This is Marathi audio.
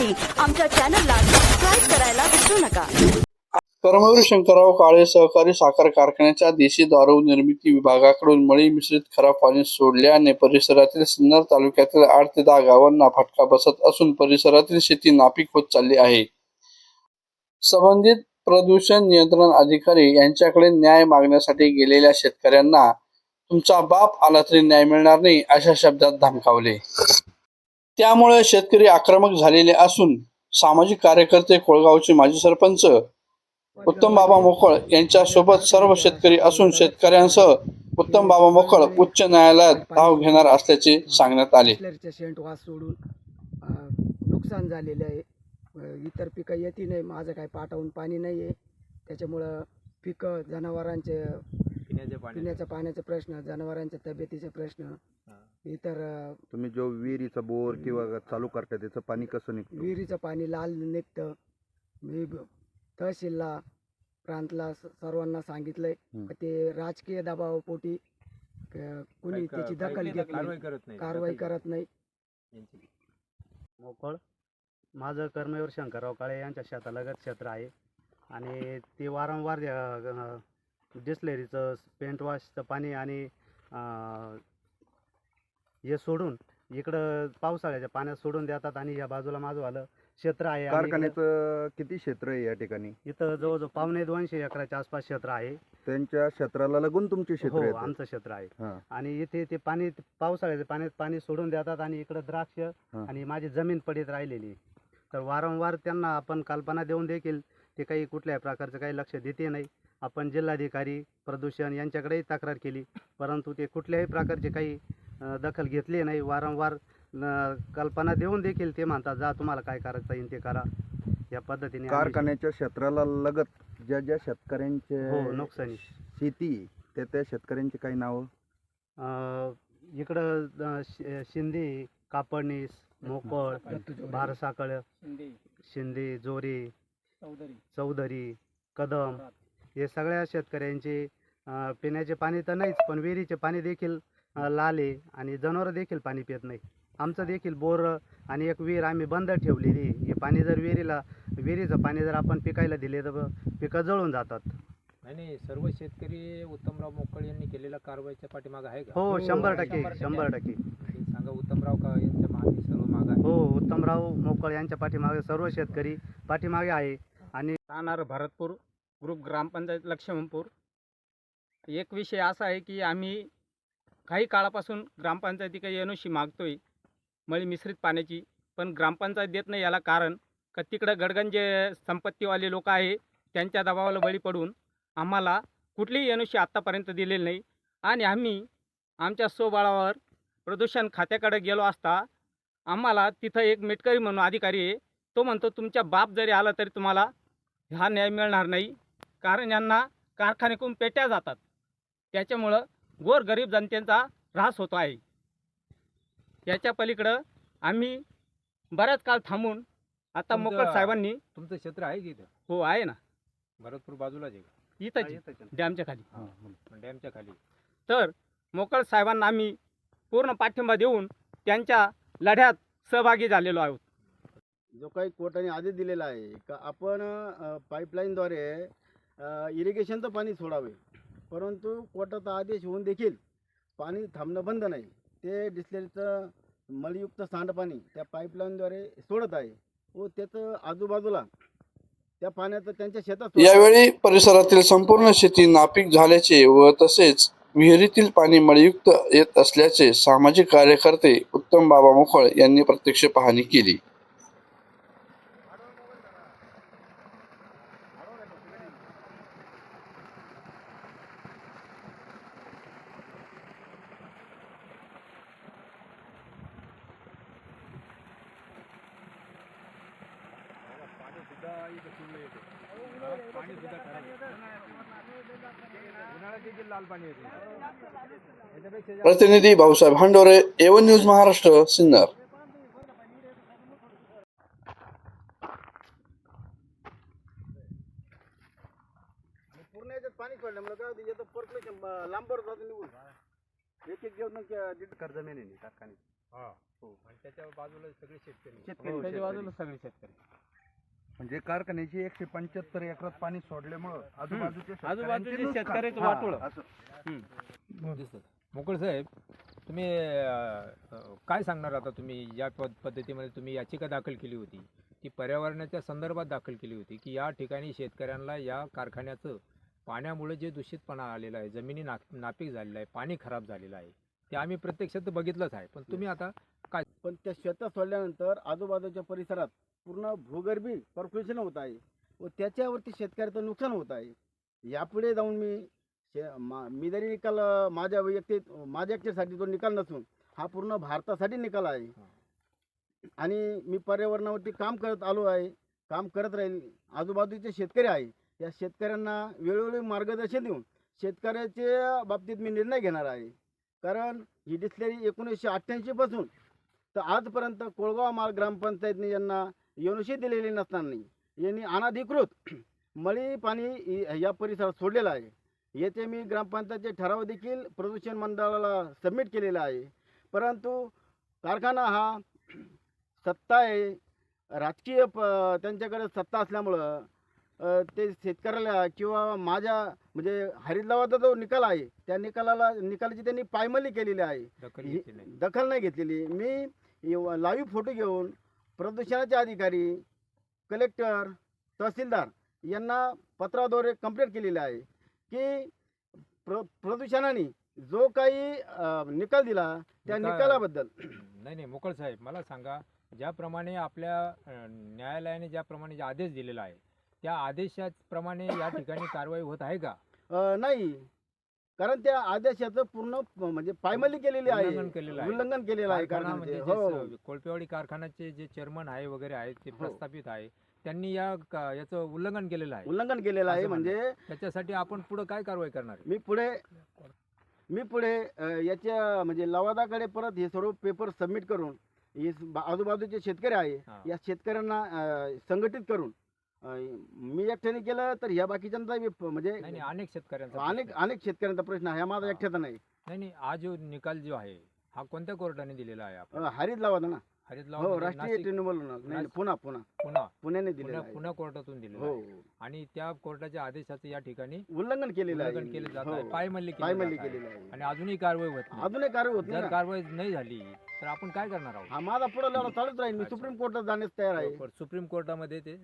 पाहण्यासाठी आमच्या चॅनलला सबस्क्राईब करायला विसरू नका. कर्मवीर शंकरराव काळे सहकारी साखर कारखान्याच्या देशी दारू निर्मिती विभागाकडून मळी मिश्रित खराब पाणी सोडल्याने परिसरातील सिन्नर तालुक्यातील आठ ते दहा गावांना फटका बसत असून परिसरातील शेती नापीक होत चालली आहे. संबंधित प्रदूषण नियंत्रण अधिकारी यांच्याकडे न्याय मागण्यासाठी गेलेल्या शेतकऱ्यांना तुमचा बाप आला तरी न्याय मिळणार नाही अशा शब्दात धमकावले. त्यामुळे शेतकरी आक्रमक झालेले असून सामाजिक कार्यकर्ते कोळगावचे माजी सरपंच उत्तम बाबा मोकळ यांच्यासोबत सर्व शेतकरी असून शेतकऱ्यांसह उत्तम बाबा मोकळ उच्च न्यायालयात धाव घेणार असल्याचे सांगण्यात आले. शेंट वास सोडून नुकसान झालेले आहे. इतर पिकं येती नाही माझं काय पाटावून पाणी नाही आहे त्याच्यामुळं पिकं जनावरांचे पिण्याच्या पाण्याचे. प्रश्न जनावरांच्या तब्येतीचे प्रश्न इतर अं, तुम्ही जो विहिरीचा बोर किंवा चालू करता त्याचं पाणी कसं निघतं? विहिरीचं पाणी लाल निघतं. मी ब- तहसीलला प्रांतला स- सर्वांना सांगितलंय. हं. पण ते राजकीय दबावापोटी क- कुणी त्याची दखल घेत नाही. करत नाही. कारवाई करत नाही. मोकळ. माझं कर्मवीर शंकरराव काळे यांच्या शेतालगत क्षेत्र आहे. आणि ते वारंवार डिस्लेरीचं पेंट वॉशचं पाणी आणि अं, हे सोडून इकडं पावसाळ्याच्या पाण्यात सोडून देतात आणि या बाजूला माझं आलं क्षेत्र आहे आणि इकडं- कारखान्याचं किती क्षेत्र आहे या ठिकाणी? इथं जवळजवळ पावणे दोनशे एकराच्या आसपास क्षेत्र आहे. त्यांच्या क्षेत्राला लागून तुमचे क्षेत्र हो आमचं क्षेत्र आहे. हा. आणि इथे ते पाणी पावसाळ्याच्या पाण्यात पाणी सोडून देतात आणि इकडं द्राक्ष. आणि माझी जमीन पडीत राहिलेली तर वारंवार त्यांना आपण कल्पना देऊन देखील ते काही कुठल्याही प्रकारचं काही लक्ष देते नाही. आपण जिल्हाधिकारी प्रदूषण यांच्याकडेही तक्रार केली. परंतु ते कुठल्याही प्रकारचे काही दखल घेतली नाही. वारंवार कल्पना देऊन देखील ते म्हणतात जा तुम्हाला काय करायचं येईल ते करा. या पद्धतीने कारखान्याच्या क्षेत्राला लगत ज्या ज्या शेतकऱ्यांचे हो नुकसानी. शेती त्या त्या शेतकऱ्यांची काही नावं? इकडं शिंदे कापडणीस मोकळ भारसाकळ शिंदे. जोरी चौधरी. कदम हे सगळ्या शेतकऱ्यांचे पिण्याचे पाणी तर नाहीच पण विहिरीचे पाणी देखील लाल आहे आणि जनावरं देखील पाणी पित नाही आमचं देखील बोर आणि एक विहीर आम्ही बंद ठेवलेली आहे. हे पाणी जर विहिरीला विहिरीचं पाणी जर आपण पिकायला दिले तर पिकं जळून जातात. नाही नाही सर्व शेतकरी उत्तमराव मोकळ यांनी केलेल्या कारवाईच्या पाठीमागे आहे का? हो शंभर. टक्के. शंभर टक्के. आणि सांगा उत्तमराव का यांच्या मागे सर्व माग आहे? हो उत्तमराव मोकळ यांच्या पाठीमागे सर्व शेतकरी पाठीमागे आहे. आणि राहणार भरतपूर ग्रुप ग्रामपंचायत लक्ष्मणपूर. एक विषय असा आहे की आम्ही काही काळापासून ग्रामपंचायतीकडे एन ओ मागतो आहे मळी मिश्रित पाण्याची. पण ग्रामपंचायत देत नाही याला कारण का तिकडं गडगंज जे संपत्तीवाले लोक आहे त्यांच्या दबावाला बळी पडून आम्हाला कुठलीही एन आत्तापर्यंत दिलेली नाही. आणि आम्ही आमच्या स्वबळावर प्रदूषण खात्याकडे गेलो असता आम्हाला तिथं एक मेटकरी म्हणून अधिकारी आहे तो म्हणतो तुमच्या बाप जरी आला तरी तुम्हाला हा न्याय मिळणार नाही. कारण यांना कारखान्याकडून पेट्या जातात. त्याच्यामुळं गोरगरीब जनतेचा ऱ्हास होतो आहे. याच्या पलीकडं आम्ही बराच काळ थांबून आता तुमचं- मोकळ साहेबांनी तुमचं क्षेत्र आहे की इथं? हो आहे ना. भरतपूर बाजूलाच आहे का? इथंच डॅमच्या खाली. डॅमच्या खाली. तर मोकळ साहेबांना आम्ही पूर्ण पाठिंबा देऊन त्यांच्या लढ्यात सहभागी झालेलो आहोत. जो काही कोर्टाने आदेश दिलेला आहे का आपण अ, पाईपलाईनद्वारे इरिगेशनचं पाणी सोडावे. परंतु कोर्टाचा आदेश होऊन देखील पाणी थांबणं बंद नाही. ते डिस्लेरीचं मलयुक्त सांडपाणी त्या पाईपलाईनद्वारे सोडत आहे व त्याचं आजूबाजूला त्या पाण्याचं त्यांच्या शेतात यावेळी परिसरातील संपूर्ण शेती नापीक झाल्याचे व तसेच विहिरीतील पाणी मळयुक्त येत असल्याचे सामाजिक कार्यकर्ते उत्तम बाबा मोखळ यांनी प्रत्यक्ष पाहणी केली. प्रतिनिधी Bhausaheb Handore A one news Maharashtra Sinnar. पूर्ण याच्यात पाणी सोडल्यामुळे काय होतं याचं पर्क्युलेशन लांबवर जातं निघून. एक एक घेऊन दीड जमीन आहे टाकाने. हो. आणि त्याच्या बाजूला सगळे शेतकरी. शेतकरी, त्याच्या शेतकरी. बाजूला सगळे शेतकरी. म्हणजे कारखान्याची एकशे पंच्याहत्तर एकरात पाणी सोडल्यामुळं आजूबाजूच्या आजूबाजूचे शेतकऱ्यांचे नुकसान. हा. असं. मोकळ साहेब तुम्ही अं, काय सांगणार आता तुम्ही? या पद पद्धतीमध्ये तुम्ही याचिका दाखल केली होती. ती पर्यावरणाच्या संदर्भात दाखल केली होती की या ठिकाणी शेतकऱ्यांना या कारखान्याचं पाण्यामुळे जे दूषितपणा आलेला आहे जमिनी ना नापीक झालेला आहे पाणी खराब झालेलं आहे ते आम्ही प्रत्यक्षात बघितलंच आहे. पण तुम्ही आता पण त्या शेतात सोडल्यानंतर आजूबाजूच्या परिसरात पूर्ण भूगर्भी पर्क्युलेशन होत आहे व त्याच्यावरती शेतकऱ्याचं नुकसान होत आहे. यापुढे जाऊन मी शे मा मी जरी निकाल माझ्या वैयक्तिक माझ्या एकट्यासाठी तो निकाल नसून हा पूर्ण भारतासाठी निकाल आहे. आणि मी पर्यावरणावरती काम करत आलो आहे काम करत राहील आजूबाजूचे शेतकरी आहे या शेतकऱ्यांना वेळोवेळी मार्गदर्शन देऊन शेतकऱ्याच्या बाबतीत मी निर्णय घेणार आहे. कारण ही डिस्लेरी एकोणीसशे अठ्ठ्याऐंशीपासून तर आजपर्यंत कोळगाव माळ ग्रामपंचायतने यांना एनओसी दिलेली नसताना यांनी अनाधिकृत मळी पाणी या परिसरात सोडलेलं आहे. येथे मी ग्रामपंचायतचे ठराव देखील प्रदूषण मंडळाला सबमिट केलेला आहे. परंतु कारखाना हा सत्ता आहे. राजकीय प त्यांच्याकडे सत्ता असल्यामुळं ते शेतकऱ्याला किंवा माझ्या म्हणजे हरित लावाचा जो निकाल आहे त्या निकालाला निकालाची त्यांनी पायमल्ली केलेली आहे. दखल नाही घेतलेली. मी लाईव्ह फोटो घेऊन प्रदूषणाचे अधिकारी कलेक्टर तहसीलदार यांना पत्राद्वारे कंप्लेंट केलेली आहे की प्र प्रदूषणाने जो काही निकाल दिला त्या निकाल- निकालाबद्दल. नाही नाही मोकळ साहेब मला सांगा ज्याप्रमाणे आपल्या न्यायालयाने ज्याप्रमाणे जे आदेश दिलेला आहे त्या आदेशाप्रमाणे या ठिकाणी कारवाई होत आहे का? नाही. कारण त्या आदेशाचं पूर्ण म्हणजे पायमल्ली केलेली आहे उल्लंघन केलेलं आहे. उल्लंघन केलेलं आहे कारखाना म्हणजे कारखान्याचे. जे हो स- कोळपेवाडी कारखान्याचे जे चेअरमन आहे वगैरे आहेत ते हो. प्रस्थापित आहे त्यांनी या का- याचं उल्लंघन केलेलं आहे उल्लंघन केलेलं आहे असं. म्हणजे त्याच्यासाठी आपण पुढे काय कारवाई करणार आहे? मी पुढे मी पुढे अ, याच्या म्हणजे लवादाकडे परत हे सर्व पेपर सबमिट करून हे स- बा- आजूबाजूचे शेतकरी आहे. या शेतकऱ्यांना अ, संघटित करून मी एकट्याने केलं तर ह्या बाकीच्यांचा बी म्हणजे नाही नाही अनेक शेतकऱ्यांचा अनेक प्रश्न आहे. अनेक शेतकऱ्यांचा प्रश्न आहे. हा माझा हा. एकट्याचा नाही. नाही नाही हा जो निकाल जो आहे हा कोणत्या कोर्टाने दिलेला आहे आपण? अ, हरित लावादा ना. हो लावा राष्ट्रीय ट्रिब्युनल नाही नाही, नाशिक- पुन्हा पुन्हा. पुन्हा. पुण्याने दिलेला पुन्हा आहे. पुन्हा कोर्टातून दिलेला हो. आहे. आणि त्या कोर्टाच्या आदेशाचं या ठिकाणी उल्लंघन केलेलं आहे. उल्लंघन केले जात हो. आहे. पायमल्ली केली पायमल्ली जात आहे. केलेलं आहे. आणि अजूनही कारवाई होत नाही. अजूनही कार्य होत नाही जर ना. कारवाई नाही झाली तर आपण काय करणार आहोत? हा माझा पुढे लढा चालूच राहील. मी अच्छा. सुप्रीम कोर्टात जाण्यास तयार आहे. सुप्रीम कोर्टामध्ये ते